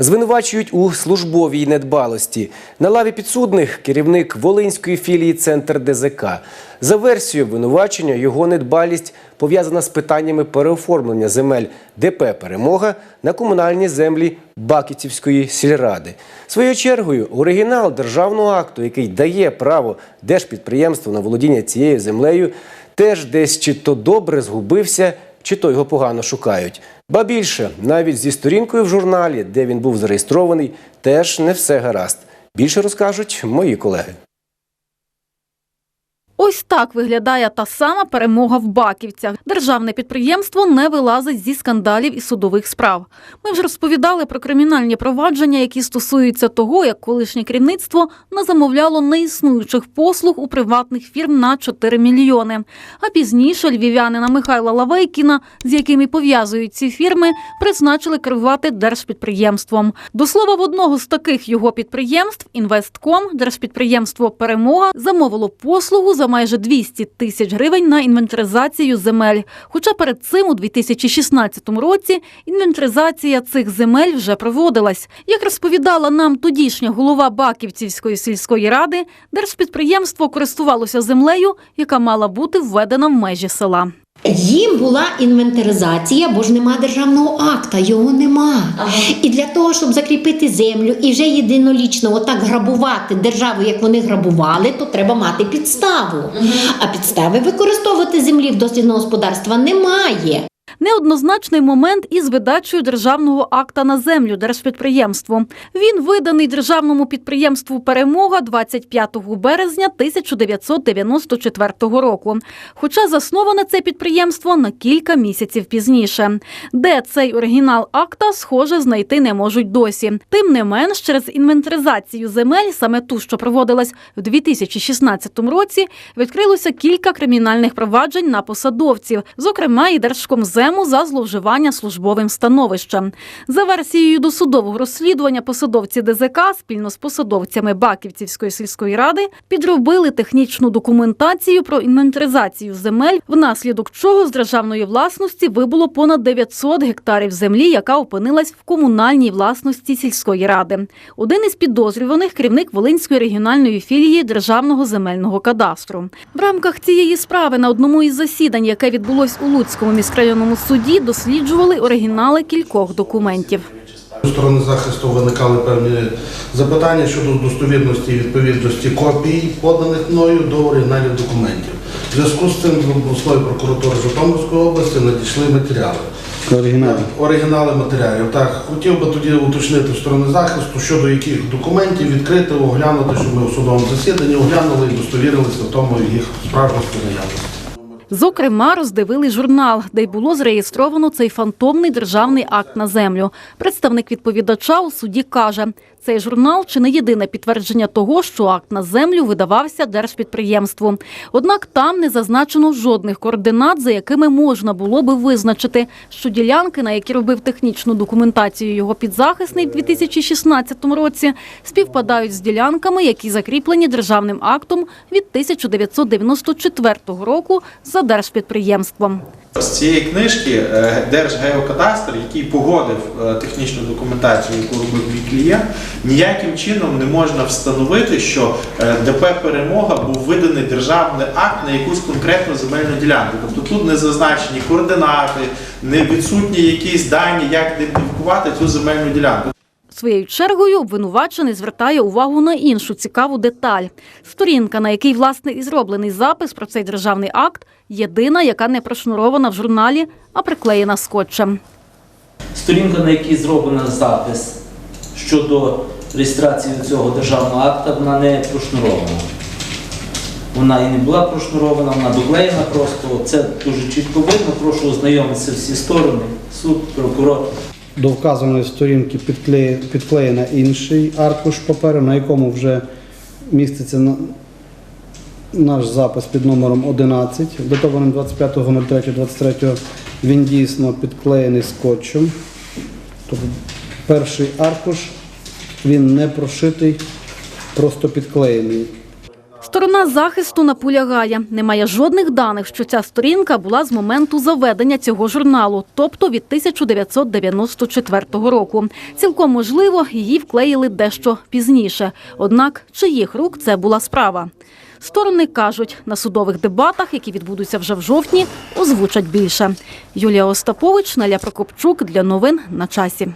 Звинувачують у службовій недбалості. На лаві підсудних керівник Волинської філії Центр ДЗК. За версією обвинувачення, його недбалість пов'язана з питаннями переоформлення земель ДП Перемога на комунальні землі Бакітівської сільради. Своєю чергою, оригінал державного акту, який дає право держпідприємству на володіння цією землею, теж десь чи то добре згубився, чи то його погано шукають. Ба більше, навіть зі сторінкою в журналі, де він був зареєстрований, теж не все гаразд. Більше розкажуть мої колеги. Ось так виглядає та сама перемога в Баківцях. Державне підприємство не вилазить зі скандалів і судових справ. Ми вже розповідали про кримінальні провадження, які стосуються того, як колишнє керівництво не замовляло неіснуючих послуг у приватних фірм на 4 мільйони. А пізніше львів'янина Михайла Лавейкіна, з якими пов'язують ці фірми, призначили керувати держпідприємством. До слова, в одного з таких його підприємств Інвестком держпідприємство Перемога замовило послугу за майже 200 тисяч гривень на інвентаризацію земель. Хоча перед цим у 2016 році інвентаризація цих земель вже проводилась. Як розповідала нам тодішня голова Баківцівської сільської ради, держпідприємство користувалося землею, яка мала бути введена в межі села. Їм була інвентаризація, бо ж нема державного акта, його нема. І для того, щоб закріпити землю і вже єдинолічно отак грабувати державу, як вони грабували, то треба мати підставу. А підстави використовувати землі в дослідного господарства немає. Неоднозначний момент із видачею державного акта на землю держпідприємству. Він виданий державному підприємству Перемога 25 березня 1994 року. Хоча засноване це підприємство на кілька місяців пізніше. Де цей оригінал акта, схоже, знайти не можуть досі. Тим не менш, через інвентаризацію земель, саме ту, що проводилась в 2016 році, відкрилося кілька кримінальних проваджень на посадовців, зокрема і Держкомзему за зловживання службовим становищем. За версією досудового розслідування посадовці ДЗК спільно з посадовцями Баківцівської сільської ради підробили технічну документацію про інвентаризацію земель, внаслідок чого з державної власності вибуло понад 900 гектарів землі, яка опинилась в комунальній власності сільської ради. Один із підозрюваних керівник Волинської регіональної філії Державного земельного кадастру. В рамках цієї справи на одному із засідань, яке відбулось у Луцькому міськрайонному суді, досліджували оригінали кількох документів. У сторони захисту виникали певні запитання щодо достовірності і відповідності копій, поданих мною до оригіналів документів. В зв'язку з цим з обласної прокуратури Житомирської області надійшли матеріали. Оригіналі. Оригінали матеріалів. Так, хотів би тоді уточнити в сторони захисту, щодо яких документів відкрити, оглянути, щоб ми у судовому засіданні оглянули і достовірилися в тому їх справжності наявності. Зокрема, роздивили журнал, де й було зареєстровано цей фантомний державний акт на землю. Представник відповідача у суді каже, цей журнал чи не єдине підтвердження того, що акт на землю видавався держпідприємству. Однак там не зазначено жодних координат, за якими можна було би визначити, що ділянки, на які робив технічну документацію його підзахисний в 2016 році, співпадають з ділянками, які закріплені державним актом від 1994 року за держпідприємством. З цієї книжки е, Держгеокадастр, який погодив е, технічну документацію, яку робив мій клієнт, ніяким чином не можна встановити, що е, ДП Перемога був виданий державний акт на якусь конкретну земельну ділянку. Тобто тут не зазначені координати, не відсутні якісь дані, як ідентифікувати цю земельну ділянку. Своєю чергою обвинувачений звертає увагу на іншу цікаву деталь. Сторінка, на якій власне і зроблений запис про цей державний акт, єдина, яка не прошнурована в журналі, а приклеєна скотчем. Сторінка, на якій зроблено запис щодо реєстрації цього державного акта, вона не прошнурована. Вона і не була прошнурована, вона доклеєна просто. Це дуже чітко видно. Прошу ознайомитися всі сторони, суд, прокурор. До вказаної сторінки підклеє- підклеєна інший аркуш паперу, на якому вже міститься наш запис під номером 11, датованим 25.03.23. Він дійсно підклеєний скотчем. Тобто перший аркуш він не прошитий, просто підклеєний. Сторона захисту наполягає. Немає жодних даних, що ця сторінка була з моменту заведення цього журналу, тобто від 1994 року. Цілком можливо, її вклеїли дещо пізніше. Однак, чиїх рук це була справа? Сторони кажуть, на судових дебатах, які відбудуться вже в жовтні, озвучать більше. Юлія Остапович, Наля Прокопчук для новин на часі.